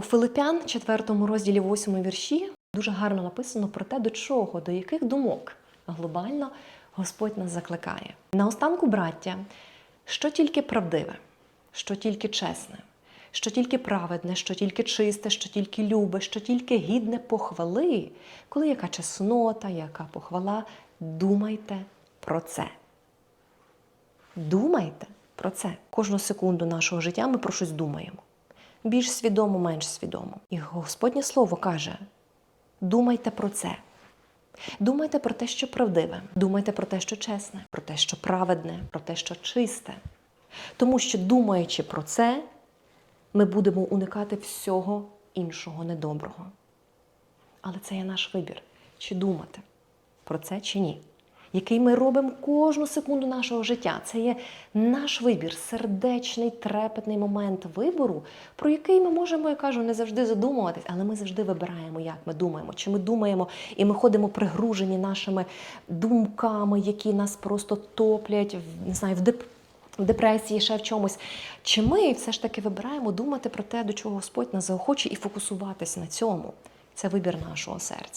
У Филипян, 4 розділі 8 вірші, дуже гарно написано про те, до чого, до яких думок глобально Господь нас закликає. Наостанку, браття, що тільки правдиве, що тільки чесне, що тільки праведне, що тільки чисте, що тільки любе, що тільки гідне похвали, коли яка чеснота, яка похвала, думайте про це. Думайте про це. Кожну секунду нашого життя ми про щось думаємо. Більш свідомо, менш свідомо. І Господнє Слово каже: думайте про це. Думайте про те, що правдиве, думайте про те, що чесне, про те, що праведне, про те, що чисте. Тому що, думаючи про це, ми будемо уникати всього іншого недоброго. Але це є наш вибір, чи думати про це чи ні. Який ми робимо кожну секунду нашого життя. Це є наш вибір, сердечний, трепетний момент вибору, про який ми можемо, я кажу, не завжди задумуватись, але ми завжди вибираємо, як ми думаємо. Чи ми думаємо, і ми ходимо пригружені нашими думками, які нас просто топлять, не знаю, в деп депресії, ще в чомусь. Чи ми все ж таки вибираємо думати про те, до чого Господь нас заохочує, і фокусуватись на цьому? Це вибір нашого серця.